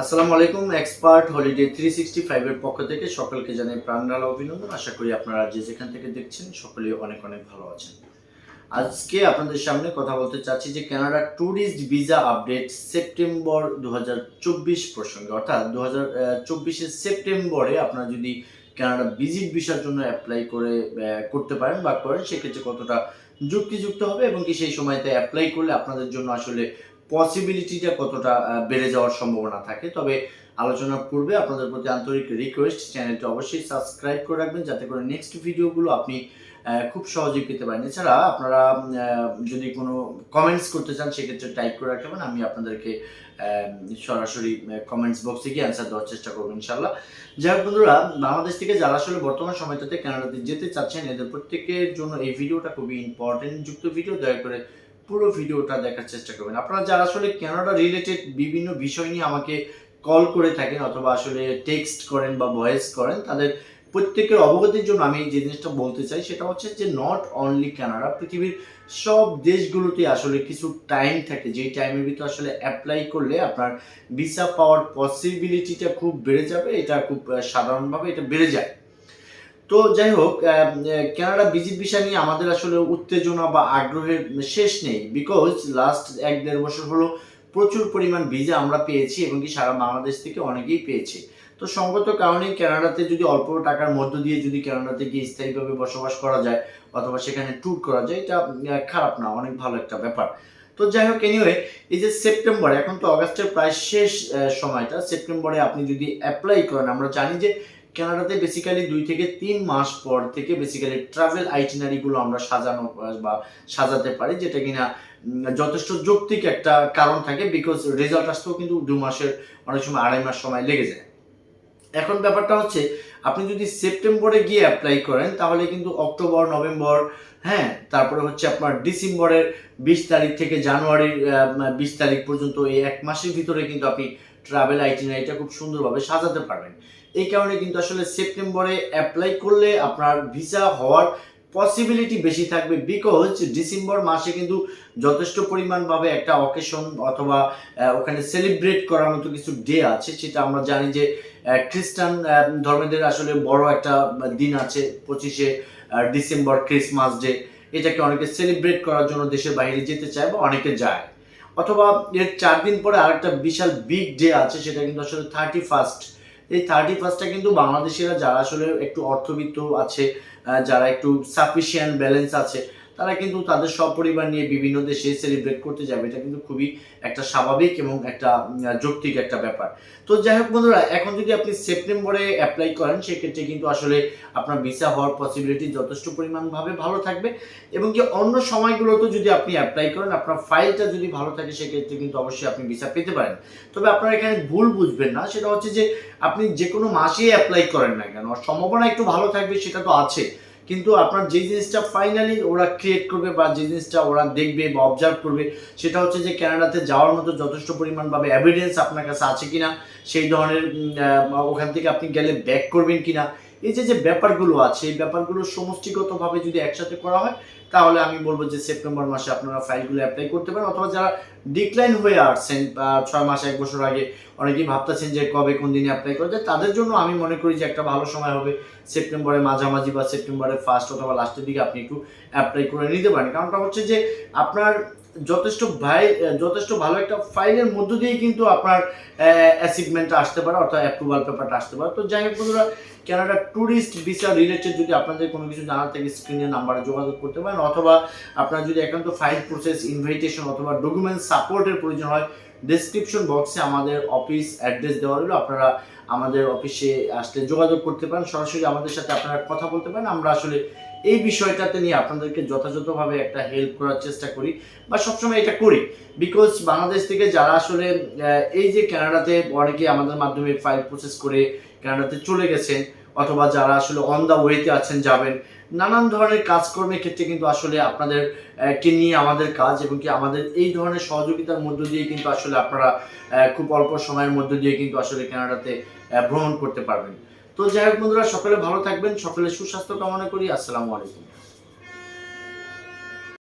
আসসালামু আলাইকুম, expert holiday three sixty ফাইভের পক্ষ থেকে সকলকে জানাই প্রাণডালা অভিনন্দন। আশা করি আপনারা যে যেখান থেকে দেখছেন সকলেই অনেক অনেক ভালো আছেন। আজকে আপনাদের সামনে কথা বলতে চাচ্ছি যে Canada tourist visa update September দু হাজার চব্বিশ প্রসঙ্গে। অর্থাৎ দু হাজার সেপ্টেম্বরে আপনারা যদি কানাডা ভিজিট ভিসার জন্য অ্যাপ্লাই করে করতে পারেন বা করেন, সেক্ষেত্রে কতটা যুক্তিযুক্ত হবে এবং কি সেই সময়তে অ্যাপ্লাই করলে আপনাদের জন্য আসলে পসিবিলিটিটা কতটা বেড়ে যাওয়ার সম্ভাবনা থাকে। তবে আলোচনার পূর্বে আপনাদের প্রতি আন্তরিক রিকোয়েস্ট চ্যানেলটি অবশ্যই সাবস্ক্রাইব করে রাখবেন যাতে করে নেক্সট ভিডিওগুলো আপনি খুব সহজেই পেতে পারেন। এছাড়া আপনারা যদি কোনো কমেন্টস করতে চান, সেক্ষেত্রে টাইপ করে রাখতে পারেন। আমি আপনাদেরকে সরাসরি কমেন্টস বক্সে গিয়ে অ্যান্সার দেওয়ার চেষ্টা করব ইনশাল্লাহ যাই হোক বন্ধুরা, বাংলাদেশ থেকে যারা আসলে বর্তমান সময়টাতে কানাডাতে যেতে চাচ্ছেন, এদের প্রত্যেকের জন্য এই ভিডিওটা খুবই ইম্পর্টেন্ট যুক্ত ভিডিও দয়া করে পুরো ভিডিওটা দেখার চেষ্টা করবেন। আপনারা যারা আসলে ক্যানাডা রিলেটেড বিভিন্ন বিষয় নিয়ে আমাকে কল করে থাকেন অথবা আসলে টেক্সট করেন বা ভয়েস করেন, তাদের প্রত্যেকের অবগতির জন্য আমি যে জিনিসটা বলতে চাই সেটা হচ্ছে যে নট অনলি কানাডা পৃথিবীর সব দেশগুলোতে আসলে কিছু টাইম থাকে। যেই টাইমের ভিতরে আসলে অ্যাপ্লাই করলে আপনার ভিসা পাওয়ার পসিবিলিটিটা খুব বেড়ে যাবে। এটা খুব সাধারণভাবে এটা বেড়ে যায়। তো যাই হোক কানাডা ভিজিট ভিসা নিয়ে আমাদের আসলে উত্তেজনা বা আগ্রহের শেষ নেই বিকজ লাস্ট এক দেড় বছর হলো প্রচুর পরিমাণ ভিসা আমরা পেয়েছি এবং কি সারা বাংলাদেশ থেকে অনেকেই পেয়েছি। তো সঙ্গত কারণে কানাডাতে যদি অল্প টাকার মধ্য দিয়ে যদি কানাডাতে গিয়ে স্থায়ীভাবে বসবাস করা যায় অথবা সেখানে ট্যুর করা যায়, এটা খারাপ না, অনেক ভালো একটা ব্যাপার। তো যাই হোক এনিওয়ে এই যে সেপ্টেম্বর, এখন তো অগাস্টের প্রায় শেষ সময়টা। সেপ্টেম্বরে আপনি যদি অ্যাপ্লাই করেন, আমরা জানি যে কানাডাতে বেসিক্যালি দুই থেকে তিন মাস পর থেকে বেসিক্যালি ট্রাভেল আইটিনারিগুলো আমরা সাজানো, বা সাজাতে পারি, যেটা কিনা যথেষ্ট যৌক্তিক একটা কারণ থাকে বিকজ রেজাল্ট আসতেও কিন্তু দু মাসের, অনেক সময় আড়াই মাস সময় লেগে যায়। এখন ব্যাপারটা হচ্ছে, আপনি যদি সেপ্টেম্বরে গিয়ে অ্যাপ্লাই করেন, তাহলে কিন্তু অক্টোবর, নভেম্বর হ্যাঁ তারপরে হচ্ছে আপনার ডিসেম্বরের বিশ তারিখ থেকে জানুয়ারির বিশ তারিখ পর্যন্ত এই এক মাসের ভিতরে কিন্তু আপনি ট্রাভেল আইটিনারিটা খুব সুন্দরভাবে সাজাতে পারবেন। এই কারণে কিন্তু আসলে সেপ্টেম্বরে অ্যাপ্লাই করলে আপনার ভিসা হওয়ার পসিবিলিটি বেশি থাকবে বিকজ ডিসেম্বর মাসে কিন্তু যথেষ্ট পরিমাণভাবে একটা অকেশন অথবা ওখানে সেলিব্রেট করার মতো কিছু ডে আছে। সেটা আমরা জানি যে খ্রিস্টান ধর্মেদের আসলে বড় একটা দিন আছে পঁচিশে ডিসেম্বর ক্রিসমাস ডে এটাকে অনেকে সেলিব্রেট করার জন্য দেশের বাইরে যেতে চায় বা অনেকে যায়। অথবা এর চার দিন পরে আরেকটা বিশাল বিগ ডে আছে, সেটা কিন্তু আসলে থার্টি ফার্স্ট এই থার্টি ফার্স্টটা কিন্তু বাংলাদেশিরা যারা আসলে একটু অর্থবিত্ত আছে যারা একটু সাফিসিয়েন্ট ব্যালেন্স আছে তারা কিন্তু তাদের সপরিবার নিয়ে বিভিন্ন দেশে সেলিব্রেট করতে যাবে। এটা কিন্তু খুবই একটা স্বাভাবিক এবং একটা যৌক্তিক একটা ব্যাপার। তো যাই হোক বন্ধুরা, এখন যদি আপনি সেপ্টেম্বরে অ্যাপ্লাই করেন, সেক্ষেত্রে কিন্তু আসলে আপনার ভিসা হওয়ার পসিবিলিটি যথেষ্ট পরিমাণভাবে ভালো থাকবে এবং কি অন্য সময়গুলোতে যদি আপনি অ্যাপ্লাই করেন, আপনার ফাইলটা যদি ভালো থাকে, সেক্ষেত্রে কিন্তু অবশ্যই আপনি ভিসা পেতে পারেন। তবে আপনারা এখানে ভুল বুঝবেন না। সেটা হচ্ছে যে, আপনি যে কোনো মাসেই অ্যাপ্লাই করেন না কেন। সম্ভাবনা একটু ভালো থাকবে, সেটা তো আছে। কিন্তু আপনার যে জিনিসটা ফাইনালি ওরা ক্রিয়েট করবে বা যে জিনিসটা ওরা দেখবে বা অবজার্ভ করবে, সেটা হচ্ছে যে ক্যানাডাতে যাওয়ার মতো যথেষ্ট পরিমাণভাবে এভিডেন্স আপনার কাছে আছে কিনা, সেই ধরনের ওখান থেকে আপনি গেলে ব্যাক করবেন কিনা এই যে যে ব্যাপারগুলো আছে, এই ব্যাপারগুলো সমষ্টিগতভাবে যদি একসাথে করা হয়, তাহলে আমি বলব যে সেপ্টেম্বর মাসে আপনারা ফাইলগুলো অ্যাপ্লাই করতে পারেন। অথবা যারা ডিক্লাইন হয়ে আসছেন ছয় মাস, এক বছর আগে অনেকেই ভাবতেছেন যে কবে কোন দিনে অ্যাপ্লাই করা যায়, তাদের জন্য আমি মনে করি যে একটা ভালো সময় হবে সেপ্টেম্বরের মাঝামাঝি বা সেপ্টেম্বরের ফার্স্ট অথবা লাস্টের দিকে আপনি একটু অ্যাপ্লাই করে নিতে পারেন। কারণটা হচ্ছে যে আপনার যথেষ্ট ভাই যথেষ্ট ভালো একটা ফাইলের মধ্য দিয়েই কিন্তু আপনার অ্যাচিভমেন্টটা আসতে পারে, অর্থাৎ অ্যাপ্রুভাল পেপারটা আসতে পারে। তো যাই হোক বন্ধুরা কানাডা ট্যুরিস্ট ভিসা রিলেটেড যদি আপনাদের কোনো কিছু জানার থাকে স্ক্রিনের নাম্বারে যোগাযোগ করতে পারেন, অথবা আপনার যদি একান্ত ফাইল প্রসেস ইনভাইটেশন অথবা ডকুমেন্ট সাপোর্টের প্রয়োজন হয় ডেসক্রিপশন বক্সে আমাদের অফিস অ্যাড্রেস দেওয়া হলো আপনারা আমাদের অফিসে আসলে যোগাযোগ করতে পারেন। সরাসরি আমাদের সাথে আপনারা কথা বলতে পারেন। আমরা আসলে এই বিষয়টাতে নিয়ে আপনাদেরকে যথাযথভাবে একটা হেল্প করার চেষ্টা করি বা সবসময় এটা করি। বিকজ বাংলাদেশ থেকে যারা আসলে এই যে ক্যানাডাতে অনেকে আমাদের মাধ্যমে ফাইল প্রসেস করে ক্যানাডাতে চলে গেছেন অথবা যারা আসলে অন দ্য ওয়েতে আছেন, যাবেন, নানান ধরনের কাজকর্মের ক্ষেত্রে কিন্তু আসলে আপনাদের কে নিয়ে আমাদের কাজ এবং কি আমাদের এই ধরনের সহযোগিতার মধ্য দিয়ে কিন্তু আসলে আপনারা খুব অল্প সময়ের মধ্য দিয়ে কিন্তু আসলে কেনাডাতে ভ্রমণ করতে পারবেন। তো যাই হোক বন্ধুরা, সকলে ভালো থাকবেন, সকলে সুস্বাস্থ্য কামনা করি, আসসালামু আলাইকুম।